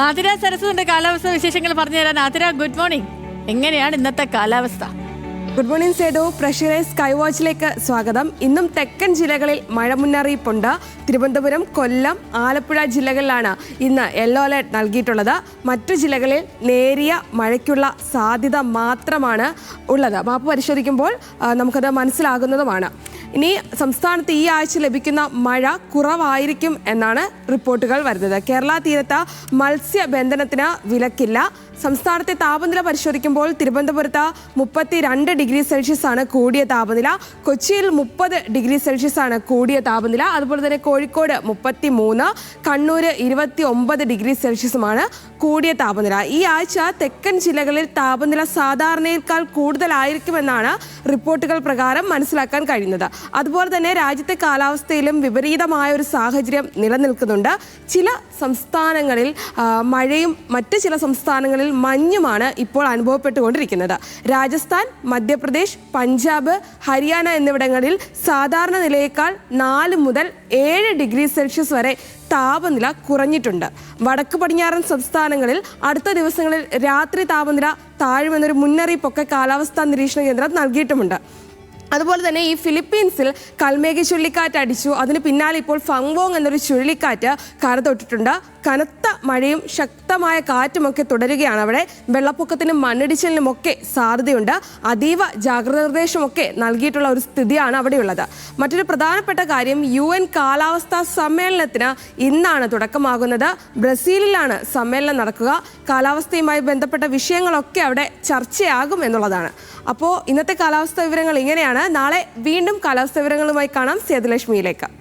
ആതിര സരസ്വതിന്റെ കാലാവസ്ഥ വിശേഷങ്ങൾ പറഞ്ഞു തരാൻ ആതിര ഗുഡ് മോർണിംഗ് എങ്ങനെയാണ് ഇന്നത്തെ കാലാവസ്ഥ? Good morning Sethu. Pressurise sky വാച്ചിലേക്ക് സ്വാഗതം. ഇന്നും തെക്കൻ ജില്ലകളിൽ മഴ മുന്നറിയിപ്പുണ്ട് തിരുവനന്തപുരം കൊല്ലം ആലപ്പുഴ ജില്ലകളിലാണ് ഇന്ന് യെല്ലോ അലേർട്ട് നൽകിയിട്ടുള്ളത്. മറ്റു ജില്ലകളിൽ നേരിയ മഴയ്ക്കുള്ള സാധ്യത മാത്രമാണ് ഉള്ളത്. മാപ്പ് പരിശോധിക്കുമ്പോൾ നമുക്കത് മനസ്സിലാകുന്നതുമാണ്. ഇനി സംസ്ഥാനത്ത് ഈ ആഴ്ച ലഭിക്കുന്ന മഴ കുറവായിരിക്കും എന്നാണ് റിപ്പോർട്ടുകൾ വരുന്നത്. കേരള തീരത്ത് മത്സ്യബന്ധനത്തിന് വിലക്കില്ല. സംസ്ഥാനത്തെ താപനില പരിശോധിക്കുമ്പോൾ തിരുവനന്തപുരത്ത് മുപ്പത്തി രണ്ട് ഡിഗ്രി സെൽഷ്യസ് ആണ് കൂടിയ താപനില. കൊച്ചിയിൽ മുപ്പത് ഡിഗ്രി സെൽഷ്യസ് ആണ് കൂടിയ താപനില. അതുപോലെ തന്നെ കോഴിക്കോട് മുപ്പത്തി മൂന്ന് കണ്ണൂര് ഇരുപത്തി ഒമ്പത് ഡിഗ്രി സെൽഷ്യസുമാണ് കൂടിയ താപനില. ഈ ആഴ്ച തെക്കൻ ജില്ലകളിൽ താപനില സാധാരണയേക്കാൾ കൂടുതലായിരിക്കുമെന്നാണ് റിപ്പോർട്ടുകൾ പ്രകാരം മനസ്സിലാക്കാൻ കഴിയുന്നത്. അതുപോലെ തന്നെ രാജ്യത്തെ കാലാവസ്ഥയിലും വിപരീതമായ ഒരു സാഹചര്യം നിലനിൽക്കുന്നുണ്ട്. ചില സംസ്ഥാനങ്ങളിൽ മഴയും മറ്റ് ചില സംസ്ഥാനങ്ങളിൽ മഞ്ഞുമാണ് ഇപ്പോൾ അനുഭവപ്പെട്ടുകൊണ്ടിരിക്കുന്നത്. രാജസ്ഥാൻ മധ്യപ്രദേശ് പഞ്ചാബ് ഹരിയാന എന്നിവിടങ്ങളിൽ സാധാരണ നിലയേക്കാൾ നാല് മുതൽ ഏഴ് ഡിഗ്രി സെൽഷ്യസ് വരെ താപനില കുറഞ്ഞിട്ടുണ്ട്. വടക്ക് പടിഞ്ഞാറൻ സംസ്ഥാനങ്ങളിൽ അടുത്ത ദിവസങ്ങളിൽ രാത്രി താപനില താഴുമെന്നൊരു മുന്നറിയിപ്പൊക്കെ കാലാവസ്ഥാ നിരീക്ഷണ കേന്ദ്രം നൽകിയിട്ടുമുണ്ട്. അതുപോലെ തന്നെ ഈ ഫിലിപ്പീൻസിൽ കൽമേഘ ചുഴലിക്കാറ്റ് അടിച്ചു. അതിന് പിന്നാലെ ഇപ്പോൾ ഫങ്വോങ് എന്നൊരു ചുഴലിക്കാറ്റ് കരതൊട്ടിട്ടുണ്ട് കനത്ത മഴയും ശക്തമായ കാറ്റുമൊക്കെ തുടരുകയാണ് അവിടെ. വെള്ളപ്പൊക്കത്തിനും മണ്ണിടിച്ചിലിനും ഒക്കെ സാധ്യതയുണ്ട്. അതീവ ജാഗ്രത നിർദ്ദേശമൊക്കെ നൽകിയിട്ടുള്ള ഒരു സ്ഥിതിയാണ് അവിടെയുള്ളത്. മറ്റൊരു പ്രധാനപ്പെട്ട കാര്യം യു എൻ കാലാവസ്ഥാ സമ്മേളനത്തിന് ഇന്നാണ് തുടക്കമാകുന്നത്. ബ്രസീലിലാണ് സമ്മേളനം നടക്കുക. കാലാവസ്ഥയുമായി ബന്ധപ്പെട്ട വിഷയങ്ങളൊക്കെ അവിടെ ചർച്ചയാകും എന്നുള്ളതാണ്. അപ്പോൾ ഇന്നത്തെ കാലാവസ്ഥാ വിവരങ്ങൾ ഇങ്ങനെയാണ്. നാളെ വീണ്ടും കാലാവസ്ഥ വിവരങ്ങളുമായി കാണാം സേതുലക്ഷ്മിയിലേക്ക്.